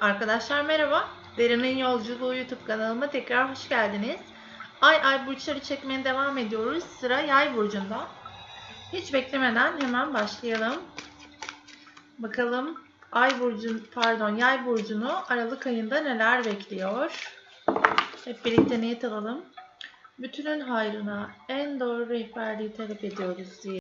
Arkadaşlar merhaba. Derin'in Yolculuğu YouTube kanalıma tekrar hoş geldiniz. Ay ay burçları çekmeye devam ediyoruz. Sıra yay burcunda. Hiç beklemeden hemen başlayalım. Bakalım ay burcun pardon yay burcunu Aralık ayında neler bekliyor? Hep birlikte niyet alalım. Bütünün hayrına en doğru rehberliği talep ediyoruz diye.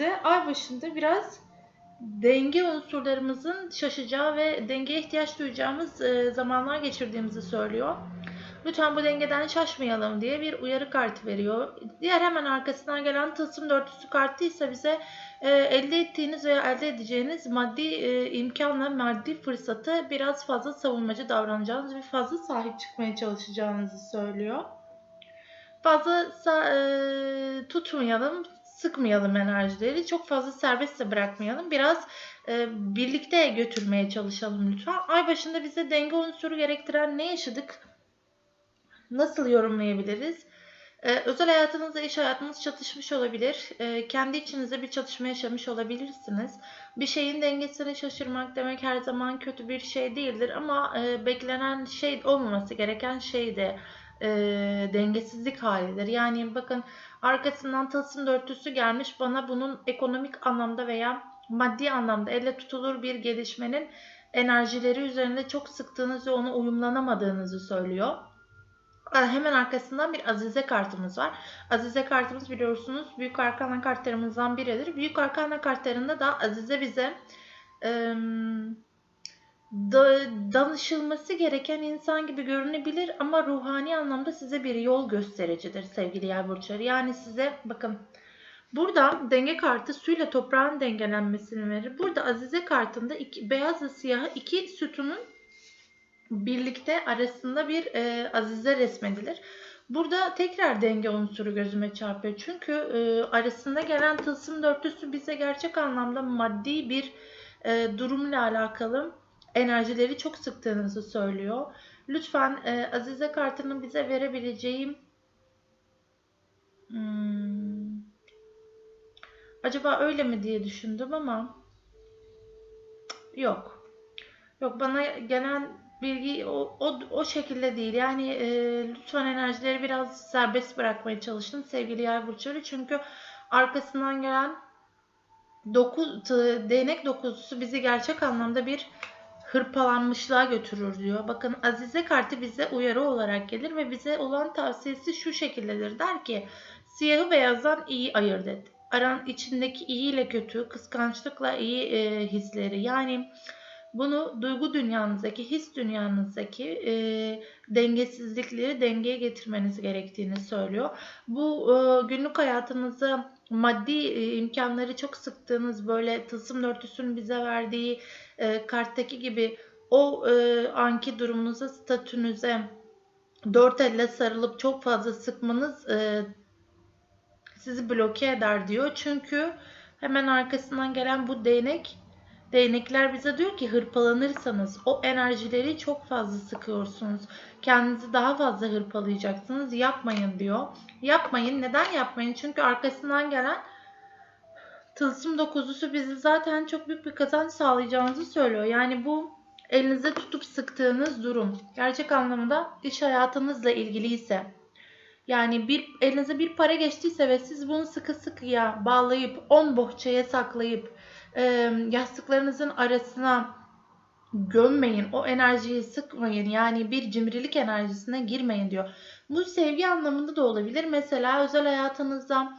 De ay başında biraz denge unsurlarımızın şaşacağı ve dengeye ihtiyaç duyacağımız e, zamanlar geçirdiğimizi söylüyor. Lütfen bu dengeden şaşmayalım diye bir uyarı kartı veriyor. Diğer hemen arkasından gelen tılsım dörtlüsü kartı ise bize e, elde ettiğiniz veya elde edeceğiniz maddi e, imkanla maddi fırsatı biraz fazla savunmacı davranacağınız ve fazla sahip çıkmaya çalışacağınızı söylüyor. Fazla e, tutmayalım, sıkmayalım enerjileri. Çok fazla serbest de bırakmayalım. Biraz e, birlikte götürmeye çalışalım lütfen. Ay başında bize denge unsuru gerektiren ne yaşadık? Nasıl yorumlayabiliriz? Ee, özel hayatınızda iş hayatınız çatışmış olabilir. Ee, kendi içinizde bir çatışma yaşamış olabilirsiniz. Bir şeyin dengesini şaşırmak demek her zaman kötü bir şey değildir ama e, beklenen şey olmaması gereken şey de e, dengesizlik halidir. Yani bakın arkasından tılsım dörtlüsü gelmiş bana bunun ekonomik anlamda veya maddi anlamda elle tutulur bir gelişmenin enerjileri üzerinde çok sıktığınız ve ona uyumlanamadığınızı söylüyor. Hemen arkasından bir Azize kartımız var. Azize kartımız biliyorsunuz Büyük Arkana kartlarımızdan biridir. Büyük Arkana kartlarında da Azize bize e, da, danışılması gereken insan gibi görünebilir ama ruhani anlamda size bir yol göstericidir sevgili yay burçları. Yani size bakın burada denge kartı suyla toprağın dengelenmesini verir. Burada Azize kartında iki, beyazla siyahı iki sütunun birlikte arasında bir e, azize resmedilir. Burada tekrar denge unsuru gözüme çarpıyor. Çünkü e, arasında gelen tılsım dörtlüsü bize gerçek anlamda maddi bir e, durumla alakalı enerjileri çok sıktığınızı söylüyor. Lütfen e, Azize kartının bize verebileceği hmm, acaba öyle mi diye düşündüm ama yok. Yok bana gelen bilgi o, o, o şekilde değil. Yani e, lütfen enerjileri biraz serbest bırakmaya çalışın sevgili yay burçları. Çünkü arkasından gelen dokuz, değnek dokuzusu bizi gerçek anlamda bir hırpalanmışlığa götürür diyor. Bakın Azize kartı bize uyarı olarak gelir ve bize olan tavsiyesi şu şekildedir. Der ki siyahı beyazdan iyi ayırt et. Aran içindeki iyi ile kötü, kıskançlıkla iyi e, hisleri yani bunu duygu dünyanızdaki, his dünyanızdaki e, dengesizlikleri dengeye getirmeniz gerektiğini söylüyor. Bu e, günlük hayatınızda maddi e, imkanları çok sıktığınız böyle tılsım dörtüsünün bize verdiği e, karttaki gibi o e, anki durumunuza, statünüze dört elle sarılıp çok fazla sıkmanız e, sizi bloke eder diyor. Çünkü hemen arkasından gelen bu değnek Değnekler bize diyor ki hırpalanırsanız o enerjileri çok fazla sıkıyorsunuz. Kendinizi daha fazla hırpalayacaksınız. Yapmayın diyor. Yapmayın. Neden yapmayın? Çünkü arkasından gelen tılsım dokuzusu bizi zaten çok büyük bir kazanç sağlayacağınızı söylüyor. Yani bu elinizde tutup sıktığınız durum gerçek anlamda iş hayatınızla ilgili ise yani bir elinize bir para geçtiyse ve siz bunu sıkı sıkıya bağlayıp 10 bohçaya saklayıp e, yastıklarınızın arasına gömmeyin. O enerjiyi sıkmayın. Yani bir cimrilik enerjisine girmeyin diyor. Bu sevgi anlamında da olabilir. Mesela özel hayatınızda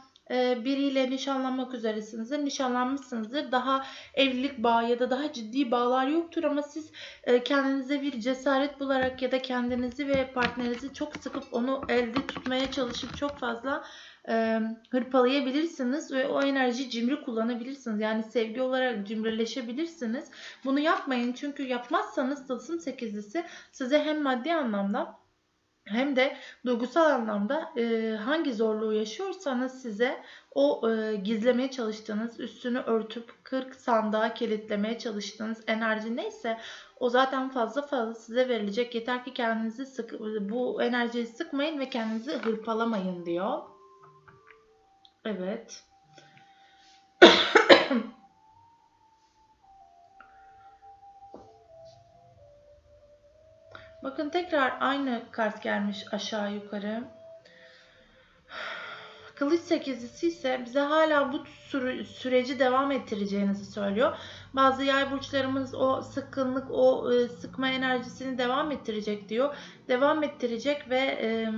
biriyle nişanlanmak üzeresinizdir. Nişanlanmışsınızdır. Daha evlilik bağı ya da daha ciddi bağlar yoktur ama siz kendinize bir cesaret bularak ya da kendinizi ve partnerinizi çok sıkıp onu elde tutmaya çalışıp çok fazla e, hırpalayabilirsiniz ve o enerjiyi cimri kullanabilirsiniz. Yani sevgi olarak cimrileşebilirsiniz. Bunu yapmayın çünkü yapmazsanız tılsım sekizlisi size hem maddi anlamda hem de duygusal anlamda e, hangi zorluğu yaşıyorsanız size o e, gizlemeye çalıştığınız, üstünü örtüp 40 sandığa kilitlemeye çalıştığınız enerji neyse o zaten fazla fazla size verilecek. Yeter ki kendinizi sık, bu enerjiyi sıkmayın ve kendinizi hırpalamayın diyor. Evet. Bakın tekrar aynı kart gelmiş aşağı yukarı. Kılıç sekizlisi ise bize hala bu süre, süreci devam ettireceğinizi söylüyor. Bazı yay burçlarımız o sıkkınlık, o e, sıkma enerjisini devam ettirecek diyor. Devam ettirecek ve e,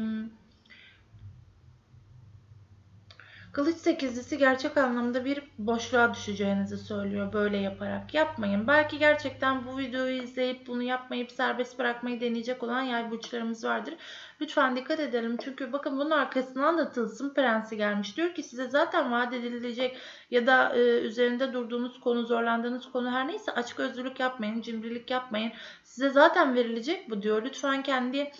Kılıç sekizlisi gerçek anlamda bir boşluğa düşeceğinizi söylüyor böyle yaparak. Yapmayın. Belki gerçekten bu videoyu izleyip bunu yapmayıp serbest bırakmayı deneyecek olan yay burçlarımız vardır. Lütfen dikkat edelim. Çünkü bakın bunun arkasından da tılsım prensi gelmiş. Diyor ki size zaten vaat edilecek ya da e, üzerinde durduğunuz konu, zorlandığınız konu her neyse açık özlülük yapmayın, cimrilik yapmayın. Size zaten verilecek bu diyor. Lütfen kendi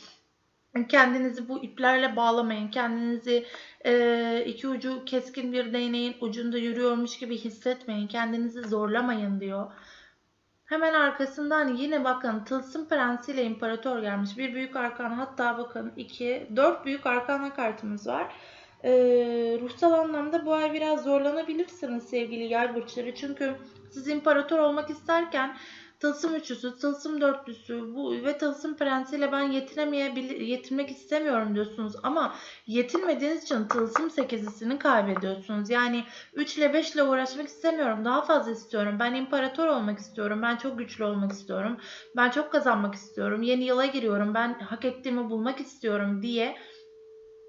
Kendinizi bu iplerle bağlamayın. Kendinizi e, iki ucu keskin bir değneğin ucunda yürüyormuş gibi hissetmeyin. Kendinizi zorlamayın diyor. Hemen arkasından yine bakın Tılsım Prensi ile İmparator gelmiş. Bir büyük arkan hatta bakın iki, dört büyük arkana kartımız var. Ee, ruhsal anlamda bu ay biraz zorlanabilirsiniz sevgili yay burçları. Çünkü siz imparator olmak isterken Tılsım üçlüsü, tılsım dörtlüsü bu ve tılsım prensiyle ben yetinemeyebilir, yetinmek istemiyorum diyorsunuz. Ama yetinmediğiniz için tılsım sekizisini kaybediyorsunuz. Yani 3 ile 5 ile uğraşmak istemiyorum. Daha fazla istiyorum. Ben imparator olmak istiyorum. Ben çok güçlü olmak istiyorum. Ben çok kazanmak istiyorum. Yeni yıla giriyorum. Ben hak ettiğimi bulmak istiyorum diye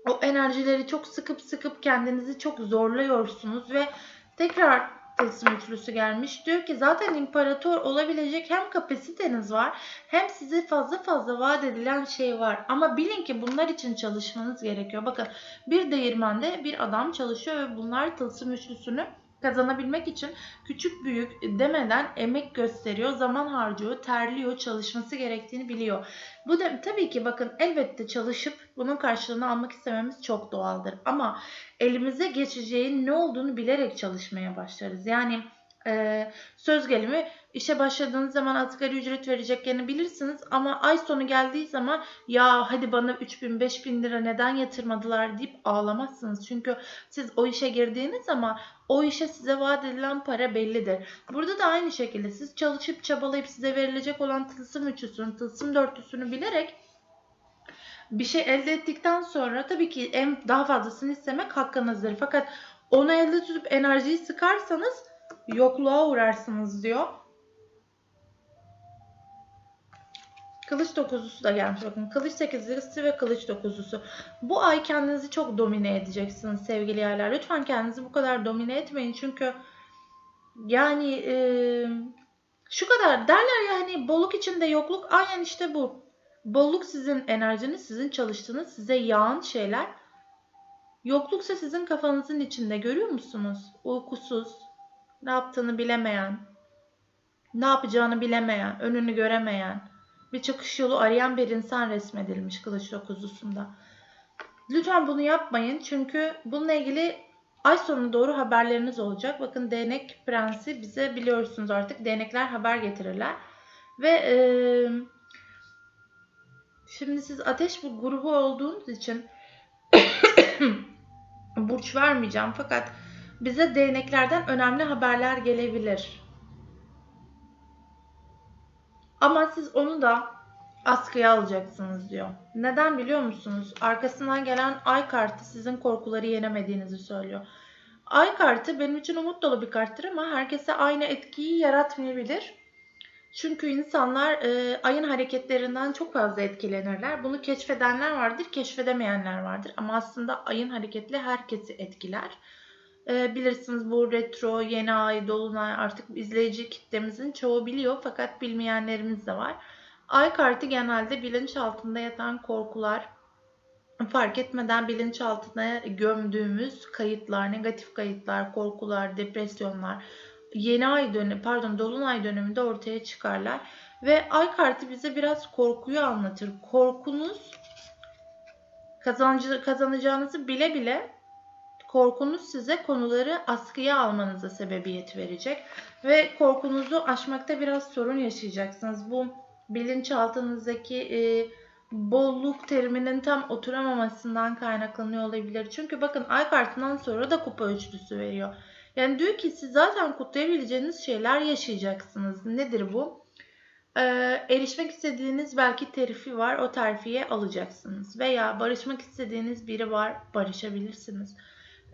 o enerjileri çok sıkıp sıkıp kendinizi çok zorluyorsunuz ve tekrar tılsım üçlüsü gelmiş. Diyor ki zaten imparator olabilecek hem kapasiteniz var hem size fazla fazla vaat edilen şey var. Ama bilin ki bunlar için çalışmanız gerekiyor. Bakın bir değirmende bir adam çalışıyor ve bunlar tılsım üçlüsünü kazanabilmek için küçük büyük demeden emek gösteriyor, zaman harcıyor, terliyor, çalışması gerektiğini biliyor. Bu da tabii ki bakın elbette çalışıp bunun karşılığını almak istememiz çok doğaldır. Ama elimize geçeceğin ne olduğunu bilerek çalışmaya başlarız. Yani e, söz gelimi işe başladığınız zaman asgari ücret vereceklerini bilirsiniz ama ay sonu geldiği zaman ya hadi bana 3000 5000 lira neden yatırmadılar deyip ağlamazsınız. Çünkü siz o işe girdiğiniz zaman o işe size vaat edilen para bellidir. Burada da aynı şekilde siz çalışıp çabalayıp size verilecek olan tılsım üçlüsünü, tılsım dörtlüsünü bilerek bir şey elde ettikten sonra tabii ki en daha fazlasını istemek hakkınızdır. Fakat onu elde tutup enerjiyi sıkarsanız yokluğa uğrarsınız diyor. Kılıç dokuzlusu da gelmiş bakın. Kılıç sekizlisi ve kılıç dokuzlusu. Bu ay kendinizi çok domine edeceksiniz sevgili yerler. Lütfen kendinizi bu kadar domine etmeyin. Çünkü yani e, şu kadar derler ya hani bolluk içinde yokluk aynen işte bu. Bolluk sizin enerjiniz, sizin çalıştığınız, size yağan şeyler. Yokluksa sizin kafanızın içinde görüyor musunuz? Uykusuz, ne yaptığını bilemeyen, ne yapacağını bilemeyen, önünü göremeyen, bir çıkış yolu arayan bir insan resmedilmiş kılıç dokuzlusunda. Lütfen bunu yapmayın çünkü bununla ilgili Ay sonuna doğru haberleriniz olacak. Bakın değnek prensi bize biliyorsunuz artık değnekler haber getirirler. Ve e, şimdi siz ateş bir grubu olduğunuz için burç vermeyeceğim fakat bize değneklerden önemli haberler gelebilir. Ama siz onu da askıya alacaksınız diyor. Neden biliyor musunuz? Arkasından gelen ay kartı sizin korkuları yenemediğinizi söylüyor. Ay kartı benim için umut dolu bir karttır ama herkese aynı etkiyi yaratmayabilir. Çünkü insanlar e, ayın hareketlerinden çok fazla etkilenirler. Bunu keşfedenler vardır, keşfedemeyenler vardır. Ama aslında ayın hareketli herkesi etkiler. E, bilirsiniz bu retro, yeni ay, dolunay artık izleyici kitlemizin çoğu biliyor fakat bilmeyenlerimiz de var. Ay kartı genelde bilinç altında yatan korkular, fark etmeden bilinç altına gömdüğümüz kayıtlar, negatif kayıtlar, korkular, depresyonlar yeni ay dönemi, pardon dolunay döneminde ortaya çıkarlar. Ve ay kartı bize biraz korkuyu anlatır. Korkunuz kazancı, kazanacağınızı bile bile korkunuz size konuları askıya almanıza sebebiyet verecek. Ve korkunuzu aşmakta biraz sorun yaşayacaksınız. Bu bilinçaltınızdaki e, bolluk teriminin tam oturamamasından kaynaklanıyor olabilir. Çünkü bakın ay kartından sonra da kupa üçlüsü veriyor. Yani diyor ki siz zaten kutlayabileceğiniz şeyler yaşayacaksınız. Nedir bu? Ee, erişmek istediğiniz belki terfi var. O terfiye alacaksınız. Veya barışmak istediğiniz biri var. Barışabilirsiniz.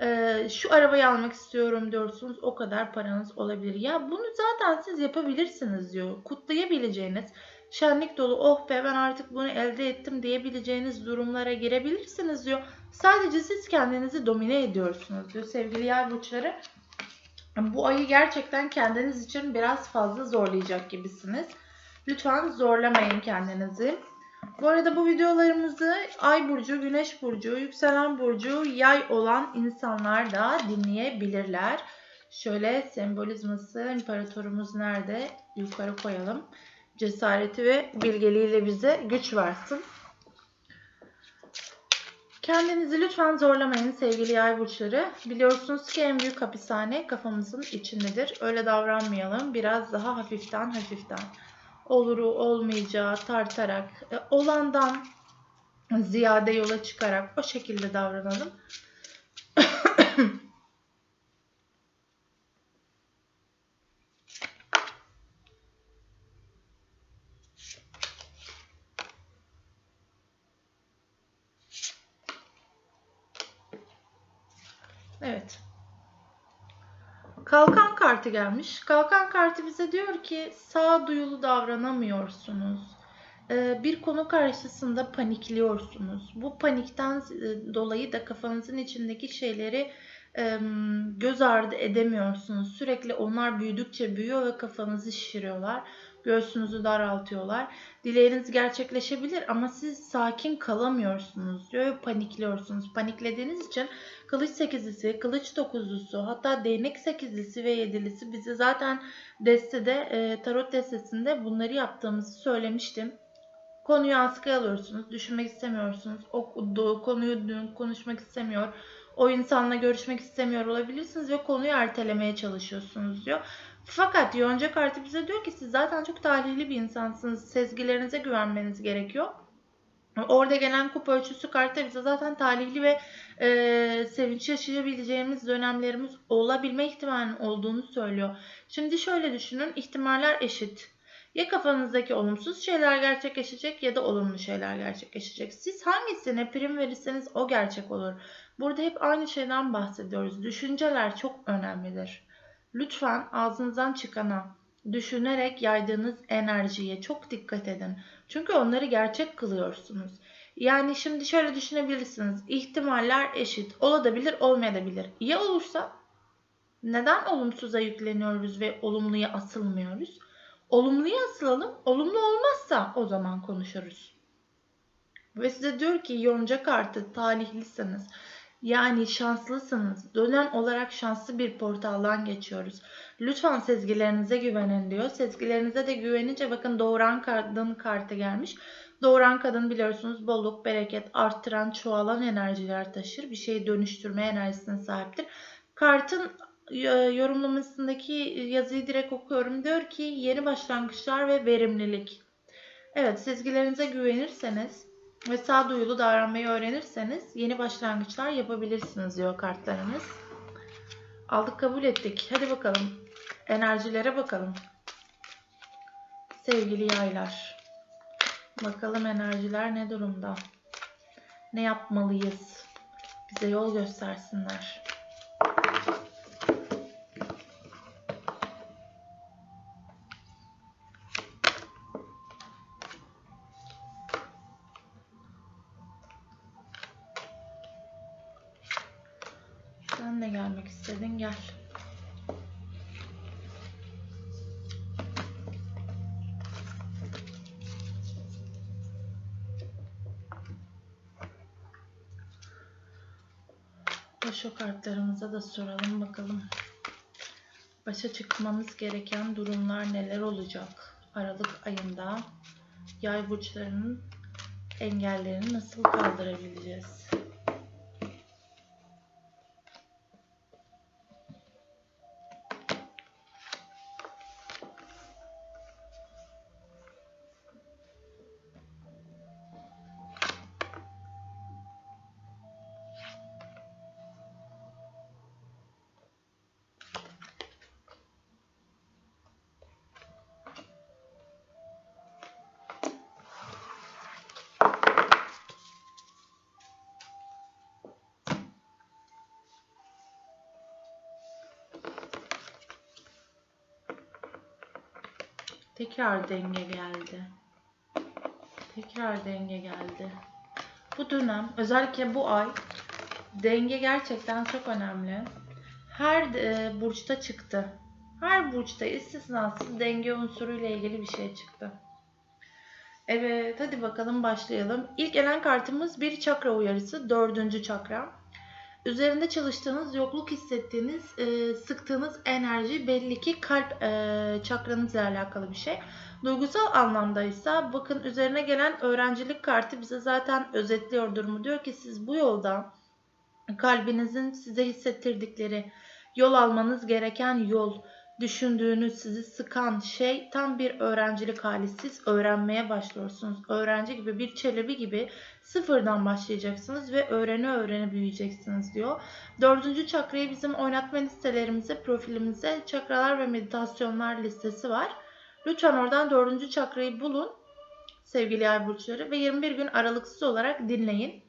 Ee, şu arabayı almak istiyorum diyorsunuz. O kadar paranız olabilir. Ya bunu zaten siz yapabilirsiniz diyor. Kutlayabileceğiniz şenlik dolu oh be ben artık bunu elde ettim diyebileceğiniz durumlara girebilirsiniz diyor. Sadece siz kendinizi domine ediyorsunuz diyor sevgili yay burçları. Bu ayı gerçekten kendiniz için biraz fazla zorlayacak gibisiniz. Lütfen zorlamayın kendinizi. Bu arada bu videolarımızı Ay burcu, Güneş burcu, yükselen burcu, yay olan insanlar da dinleyebilirler. Şöyle sembolizması, imparatorumuz nerede? Yukarı koyalım. Cesareti ve bilgeliğiyle bize güç versin. Kendinizi lütfen zorlamayın sevgili yay burçları. Biliyorsunuz ki en büyük hapishane kafamızın içindedir. Öyle davranmayalım. Biraz daha hafiften hafiften. Oluru olmayacağı tartarak, e, olandan ziyade yola çıkarak o şekilde davranalım. Evet. Kalkan kartı gelmiş. Kalkan kartı bize diyor ki sağduyulu davranamıyorsunuz. Ee, bir konu karşısında panikliyorsunuz. Bu panikten e, dolayı da kafanızın içindeki şeyleri göz ardı edemiyorsunuz. Sürekli onlar büyüdükçe büyüyor ve kafanızı şişiriyorlar. Göğsünüzü daraltıyorlar. Dileğiniz gerçekleşebilir ama siz sakin kalamıyorsunuz diyor ve panikliyorsunuz. Paniklediğiniz için kılıç sekizlisi, kılıç dokuzlusu hatta değnek sekizlisi ve yedilisi bize zaten destede e, tarot destesinde bunları yaptığımızı söylemiştim. Konuyu askıya alıyorsunuz, düşünmek istemiyorsunuz, o konuyu konuşmak istemiyor, o insanla görüşmek istemiyor olabilirsiniz ve konuyu ertelemeye çalışıyorsunuz diyor. Fakat Yonca kartı bize diyor ki siz zaten çok talihli bir insansınız. Sezgilerinize güvenmeniz gerekiyor. Orada gelen kupa ölçüsü kartı bize zaten talihli ve e, sevinç yaşayabileceğimiz dönemlerimiz olabilme ihtimalinin olduğunu söylüyor. Şimdi şöyle düşünün ihtimaller eşit. Ya kafanızdaki olumsuz şeyler gerçekleşecek ya da olumlu şeyler gerçekleşecek. Siz hangisine prim verirseniz o gerçek olur. Burada hep aynı şeyden bahsediyoruz. Düşünceler çok önemlidir. Lütfen ağzınızdan çıkana, düşünerek yaydığınız enerjiye çok dikkat edin. Çünkü onları gerçek kılıyorsunuz. Yani şimdi şöyle düşünebilirsiniz. İhtimaller eşit. Olabilir, olmayabilir. Ya olursa neden olumsuza yükleniyoruz ve olumluya asılmıyoruz? Olumluya asılalım. Olumlu olmazsa o zaman konuşuruz. Ve size diyor ki yonca kartı talihlisiniz. Yani şanslısınız. Dönem olarak şanslı bir portaldan geçiyoruz. Lütfen sezgilerinize güvenin diyor. Sezgilerinize de güvenince bakın doğuran kadın kartı gelmiş. Doğuran kadın biliyorsunuz bolluk, bereket, arttıran, çoğalan enerjiler taşır. Bir şeyi dönüştürme enerjisine sahiptir. Kartın e, yorumlamasındaki yazıyı direkt okuyorum. Diyor ki yeni başlangıçlar ve verimlilik. Evet sezgilerinize güvenirseniz ve sağduyulu davranmayı öğrenirseniz yeni başlangıçlar yapabilirsiniz diyor kartlarımız. Aldık kabul ettik. Hadi bakalım. Enerjilere bakalım. Sevgili yaylar. Bakalım enerjiler ne durumda? Ne yapmalıyız? Bize yol göstersinler. Kartlarımıza da soralım bakalım. Başa çıkmamız gereken durumlar neler olacak? Aralık ayında yay burçlarının engellerini nasıl kaldırabileceğiz? Tekrar denge geldi. Tekrar denge geldi. Bu dönem özellikle bu ay denge gerçekten çok önemli. Her e, burçta çıktı. Her burçta istisnasız denge unsuruyla ilgili bir şey çıktı. Evet hadi bakalım başlayalım. İlk gelen kartımız bir çakra uyarısı. Dördüncü çakra. Üzerinde çalıştığınız, yokluk hissettiğiniz, e, sıktığınız enerji belli ki kalp e, çakranızla alakalı bir şey. Duygusal anlamda ise bakın üzerine gelen öğrencilik kartı bize zaten özetliyor durumu. Diyor ki siz bu yolda kalbinizin size hissettirdikleri, yol almanız gereken yol, düşündüğünüz, sizi sıkan şey tam bir öğrencilik hali. Siz öğrenmeye başlıyorsunuz. Öğrenci gibi bir çelebi gibi sıfırdan başlayacaksınız ve öğrene öğrene büyüyeceksiniz diyor. Dördüncü çakrayı bizim oynatma listelerimize, profilimize çakralar ve meditasyonlar listesi var. Lütfen oradan dördüncü çakrayı bulun sevgili yay burçları ve 21 gün aralıksız olarak dinleyin.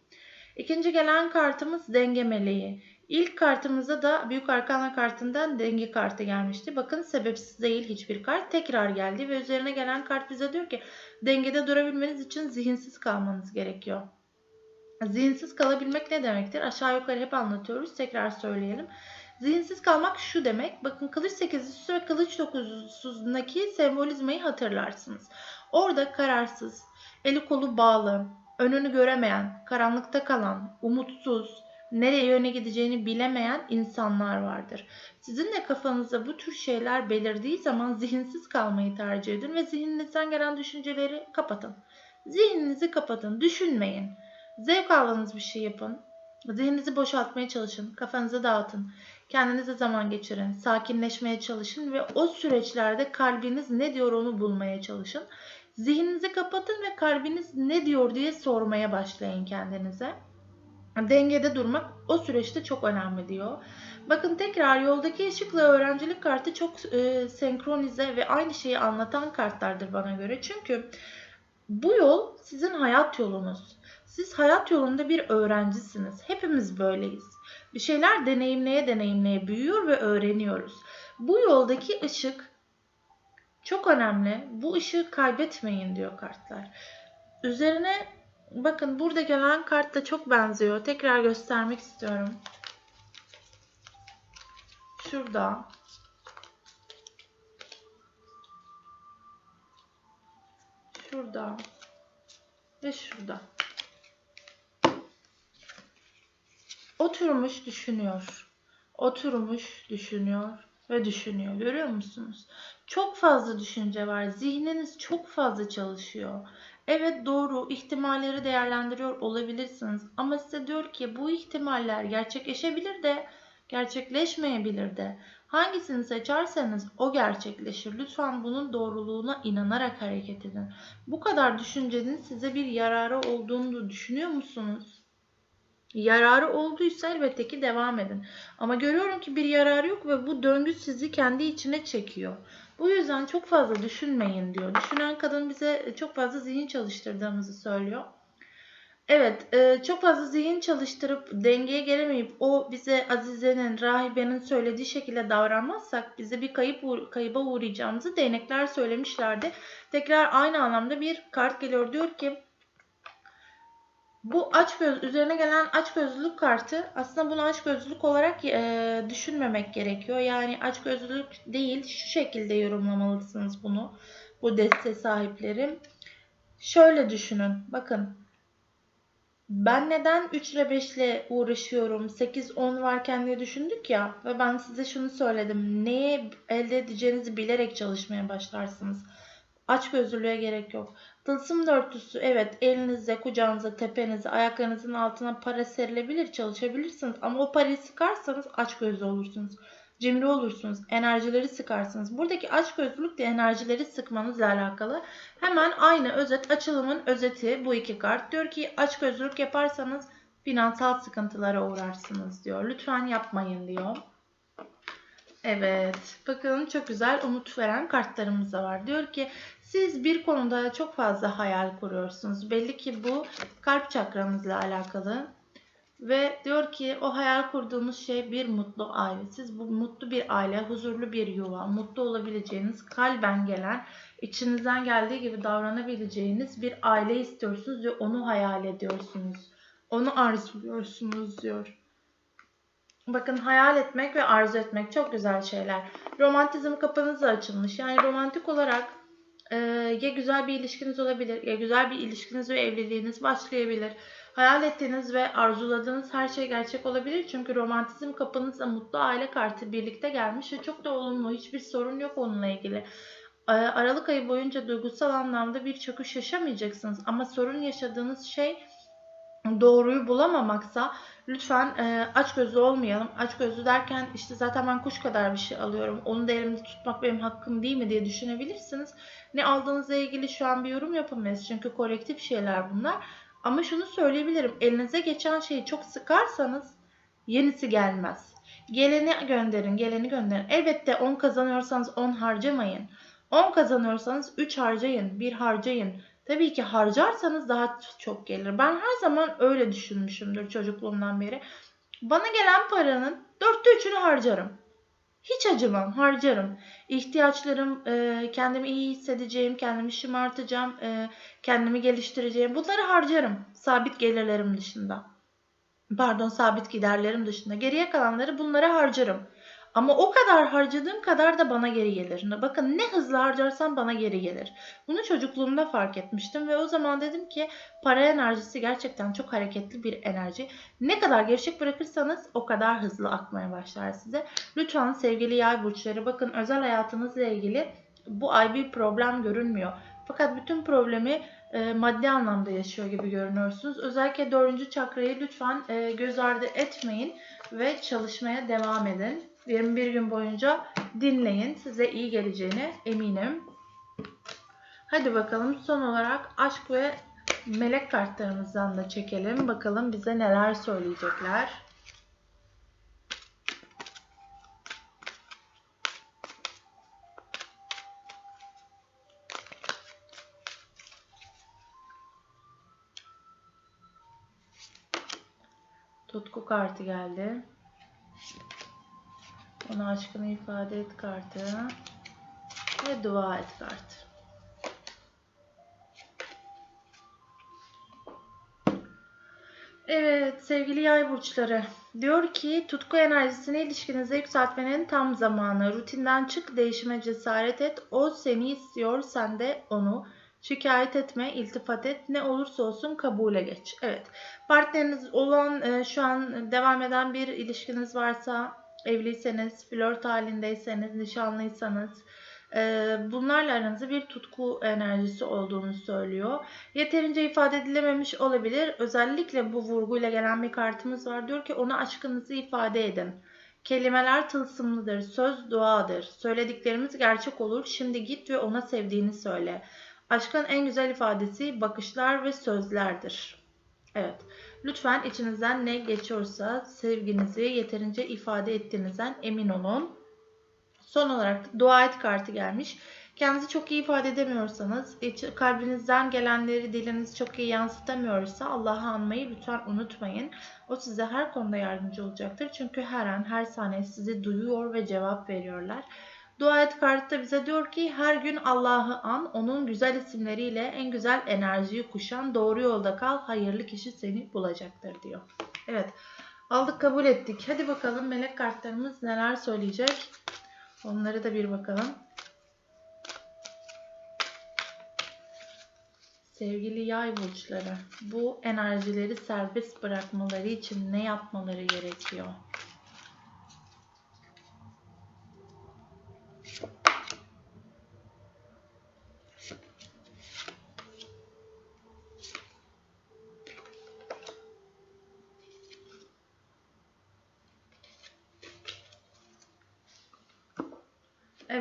İkinci gelen kartımız denge meleği. İlk kartımıza da Büyük Arkana kartından denge kartı gelmişti. Bakın sebepsiz değil hiçbir kart. Tekrar geldi ve üzerine gelen kart bize diyor ki dengede durabilmeniz için zihinsiz kalmanız gerekiyor. Zihinsiz kalabilmek ne demektir? Aşağı yukarı hep anlatıyoruz. Tekrar söyleyelim. Zihinsiz kalmak şu demek. Bakın kılıç sekizlisi ve kılıç dokuzlusundaki sembolizmayı hatırlarsınız. Orada kararsız, eli kolu bağlı, önünü göremeyen, karanlıkta kalan, umutsuz, nereye yöne gideceğini bilemeyen insanlar vardır. Sizin de kafanızda bu tür şeyler belirdiği zaman zihinsiz kalmayı tercih edin ve zihninizden gelen düşünceleri kapatın. Zihninizi kapatın, düşünmeyin. Zevk aldığınız bir şey yapın. Zihninizi boşaltmaya çalışın, kafanızı dağıtın. Kendinize zaman geçirin, sakinleşmeye çalışın ve o süreçlerde kalbiniz ne diyor onu bulmaya çalışın. Zihninizi kapatın ve kalbiniz ne diyor diye sormaya başlayın kendinize dengede durmak o süreçte çok önemli diyor. Bakın tekrar yoldaki ışıkla öğrencilik kartı çok e, senkronize ve aynı şeyi anlatan kartlardır bana göre. Çünkü bu yol sizin hayat yolunuz. Siz hayat yolunda bir öğrencisiniz. Hepimiz böyleyiz. Bir şeyler deneyimleye deneyimleye büyüyor ve öğreniyoruz. Bu yoldaki ışık çok önemli. Bu ışığı kaybetmeyin diyor kartlar. Üzerine Bakın burada gelen kart da çok benziyor. Tekrar göstermek istiyorum. Şurada. Şurada. Ve şurada. Oturmuş düşünüyor. Oturmuş düşünüyor ve düşünüyor. Görüyor musunuz? Çok fazla düşünce var. Zihniniz çok fazla çalışıyor. Evet doğru ihtimalleri değerlendiriyor olabilirsiniz ama size diyor ki bu ihtimaller gerçekleşebilir de gerçekleşmeyebilir de. Hangisini seçerseniz o gerçekleşir. Lütfen bunun doğruluğuna inanarak hareket edin. Bu kadar düşüncenin size bir yararı olduğunu düşünüyor musunuz? Yararı olduysa elbette ki devam edin. Ama görüyorum ki bir yararı yok ve bu döngü sizi kendi içine çekiyor. Bu yüzden çok fazla düşünmeyin diyor. Düşünen kadın bize çok fazla zihin çalıştırdığımızı söylüyor. Evet, e, çok fazla zihin çalıştırıp dengeye gelemeyip o bize Azize'nin, rahibenin söylediği şekilde davranmazsak bize bir kayıp kayıba uğrayacağımızı değnekler söylemişlerdi. Tekrar aynı anlamda bir kart geliyor diyor ki bu açgöz üzerine gelen açgözlülük kartı aslında bunu açgözlülük olarak e, düşünmemek gerekiyor. Yani açgözlülük değil şu şekilde yorumlamalısınız bunu bu deste sahipleri. Şöyle düşünün. Bakın ben neden 3 ile 5 ile uğraşıyorum? 8 10 varken diye düşündük ya ve ben size şunu söyledim. Neye elde edeceğinizi bilerek çalışmaya başlarsınız. Açgözlülüğe gerek yok. Tılsım dörtlüsü evet elinize, kucağınıza, tepenize, ayaklarınızın altına para serilebilir, çalışabilirsiniz. Ama o parayı sıkarsanız açgözlü olursunuz. Cimri olursunuz. Enerjileri sıkarsınız. Buradaki açgözlülük de enerjileri sıkmanızla alakalı. Hemen aynı özet açılımın özeti bu iki kart. Diyor ki açgözlülük yaparsanız finansal sıkıntılara uğrarsınız diyor. Lütfen yapmayın diyor. Evet. Bakın çok güzel umut veren kartlarımız da var. Diyor ki siz bir konuda çok fazla hayal kuruyorsunuz. Belli ki bu kalp çakranızla alakalı. Ve diyor ki o hayal kurduğunuz şey bir mutlu aile. Siz bu mutlu bir aile, huzurlu bir yuva, mutlu olabileceğiniz, kalben gelen, içinizden geldiği gibi davranabileceğiniz bir aile istiyorsunuz ve onu hayal ediyorsunuz. Onu arzuluyorsunuz diyor. Bakın hayal etmek ve arzu etmek çok güzel şeyler. Romantizm kapınız açılmış. Yani romantik olarak e, ya güzel bir ilişkiniz olabilir ya güzel bir ilişkiniz ve evliliğiniz başlayabilir. Hayal ettiğiniz ve arzuladığınız her şey gerçek olabilir. Çünkü romantizm kapınızda mutlu aile kartı birlikte gelmiş ve çok da olumlu. Hiçbir sorun yok onunla ilgili. E, Aralık ayı boyunca duygusal anlamda bir çöküş yaşamayacaksınız. Ama sorun yaşadığınız şey doğruyu bulamamaksa lütfen e, açgözlü olmayalım. Açgözlü derken işte zaten ben kuş kadar bir şey alıyorum. Onu da elimde tutmak benim hakkım değil mi diye düşünebilirsiniz. Ne aldığınızla ilgili şu an bir yorum yapamayız. Çünkü kolektif şeyler bunlar. Ama şunu söyleyebilirim. Elinize geçen şeyi çok sıkarsanız yenisi gelmez. Geleni gönderin, geleni gönderin. Elbette 10 kazanıyorsanız 10 harcamayın. 10 kazanıyorsanız 3 harcayın, 1 harcayın. Tabii ki harcarsanız daha çok gelir. Ben her zaman öyle düşünmüşümdür çocukluğumdan beri. Bana gelen paranın dörtte üçünü harcarım. Hiç acımam, harcarım. İhtiyaçlarım, e, kendimi iyi hissedeceğim, kendimi şımartacağım, e, kendimi geliştireceğim. Bunları harcarım. Sabit gelirlerim dışında. Pardon, sabit giderlerim dışında. Geriye kalanları bunlara harcarım. Ama o kadar harcadığım kadar da bana geri gelir. Bakın ne hızlı harcarsam bana geri gelir. Bunu çocukluğumda fark etmiştim ve o zaman dedim ki para enerjisi gerçekten çok hareketli bir enerji. Ne kadar gevşek bırakırsanız o kadar hızlı akmaya başlar size. Lütfen sevgili yay burçları bakın özel hayatınızla ilgili bu ay bir problem görünmüyor. Fakat bütün problemi e, maddi anlamda yaşıyor gibi görünüyorsunuz. Özellikle dördüncü çakrayı lütfen e, göz ardı etmeyin ve çalışmaya devam edin. 21 gün boyunca dinleyin. Size iyi geleceğine eminim. Hadi bakalım son olarak aşk ve melek kartlarımızdan da çekelim. Bakalım bize neler söyleyecekler. Tutku kartı geldi. Ona aşkını ifade et kartı. Ve dua et kartı. Evet sevgili yay burçları. Diyor ki tutku enerjisini ilişkinize yükseltmenin tam zamanı. Rutinden çık değişime cesaret et. O seni istiyor sen de onu. Şikayet etme, iltifat et. Ne olursa olsun kabule geç. Evet. Partneriniz olan e, şu an devam eden bir ilişkiniz varsa evliyseniz, flört halindeyseniz, nişanlıysanız e, bunlarla aranızda bir tutku enerjisi olduğunu söylüyor. Yeterince ifade edilememiş olabilir. Özellikle bu vurguyla gelen bir kartımız var. Diyor ki ona aşkınızı ifade edin. Kelimeler tılsımlıdır, söz duadır. Söylediklerimiz gerçek olur. Şimdi git ve ona sevdiğini söyle. Aşkın en güzel ifadesi bakışlar ve sözlerdir. Evet. Lütfen içinizden ne geçiyorsa sevginizi yeterince ifade ettiğinizden emin olun. Son olarak dua et kartı gelmiş. Kendinizi çok iyi ifade edemiyorsanız, kalbinizden gelenleri diliniz çok iyi yansıtamıyorsa Allah'ı anmayı lütfen unutmayın. O size her konuda yardımcı olacaktır. Çünkü her an, her saniye sizi duyuyor ve cevap veriyorlar. Dua et kartı da bize diyor ki her gün Allah'ı an, onun güzel isimleriyle en güzel enerjiyi kuşan, doğru yolda kal, hayırlı kişi seni bulacaktır diyor. Evet, aldık kabul ettik. Hadi bakalım melek kartlarımız neler söyleyecek? Onları da bir bakalım. Sevgili yay burçları, bu enerjileri serbest bırakmaları için ne yapmaları gerekiyor?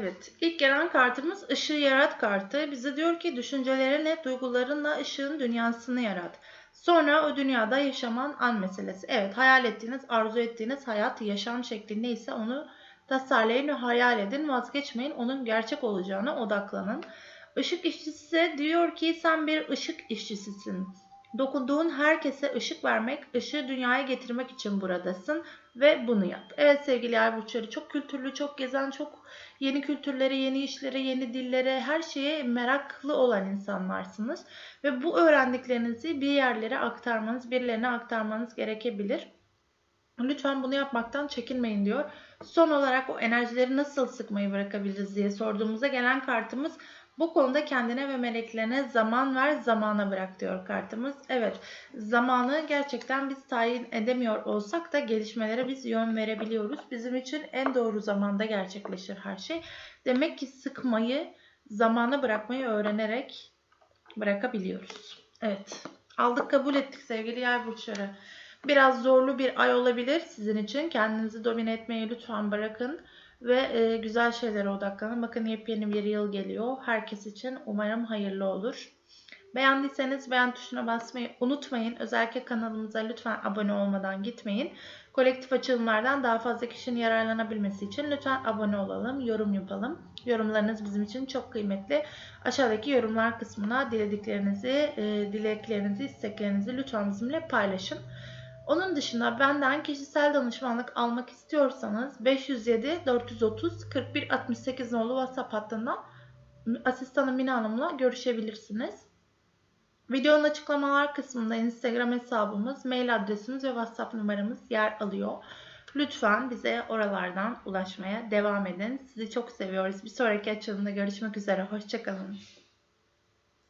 Evet, ilk gelen kartımız ışığı yarat kartı. Bize diyor ki düşüncelerinle, duygularınla ışığın dünyasını yarat. Sonra o dünyada yaşaman an meselesi. Evet, hayal ettiğiniz, arzu ettiğiniz hayat, yaşam şekli neyse onu tasarlayın ve hayal edin. Vazgeçmeyin, onun gerçek olacağına odaklanın. Işık işçisi diyor ki sen bir ışık işçisisin. Dokunduğun herkese ışık vermek, ışığı dünyaya getirmek için buradasın ve bunu yap. Evet sevgili yay burçları çok kültürlü, çok gezen, çok yeni kültürlere, yeni işlere, yeni dillere, her şeye meraklı olan insanlarsınız. Ve bu öğrendiklerinizi bir yerlere aktarmanız, birilerine aktarmanız gerekebilir. Lütfen bunu yapmaktan çekinmeyin diyor. Son olarak o enerjileri nasıl sıkmayı bırakabiliriz diye sorduğumuzda gelen kartımız bu konuda kendine ve meleklerine zaman ver, zamana bırak diyor kartımız. Evet, zamanı gerçekten biz tayin edemiyor olsak da gelişmelere biz yön verebiliyoruz. Bizim için en doğru zamanda gerçekleşir her şey. Demek ki sıkmayı, zamana bırakmayı öğrenerek bırakabiliyoruz. Evet, aldık kabul ettik sevgili yay burçları. Biraz zorlu bir ay olabilir sizin için. Kendinizi domine etmeyi lütfen bırakın ve e, güzel şeylere odaklanın. Bakın yepyeni bir yıl geliyor. Herkes için umarım hayırlı olur. Beğendiyseniz beğen tuşuna basmayı unutmayın. Özellikle kanalımıza lütfen abone olmadan gitmeyin. Kolektif açılımlardan daha fazla kişinin yararlanabilmesi için lütfen abone olalım, yorum yapalım. Yorumlarınız bizim için çok kıymetli. Aşağıdaki yorumlar kısmına dilediklerinizi, e, dileklerinizi, isteklerinizi lütfen bizimle paylaşın. Onun dışında benden kişisel danışmanlık almak istiyorsanız 507 430 41 68 nolu WhatsApp hattından asistanım Mina Hanım'la görüşebilirsiniz. Videonun açıklamalar kısmında Instagram hesabımız, mail adresimiz ve WhatsApp numaramız yer alıyor. Lütfen bize oralardan ulaşmaya devam edin. Sizi çok seviyoruz. Bir sonraki açılımda görüşmek üzere. Hoşçakalın.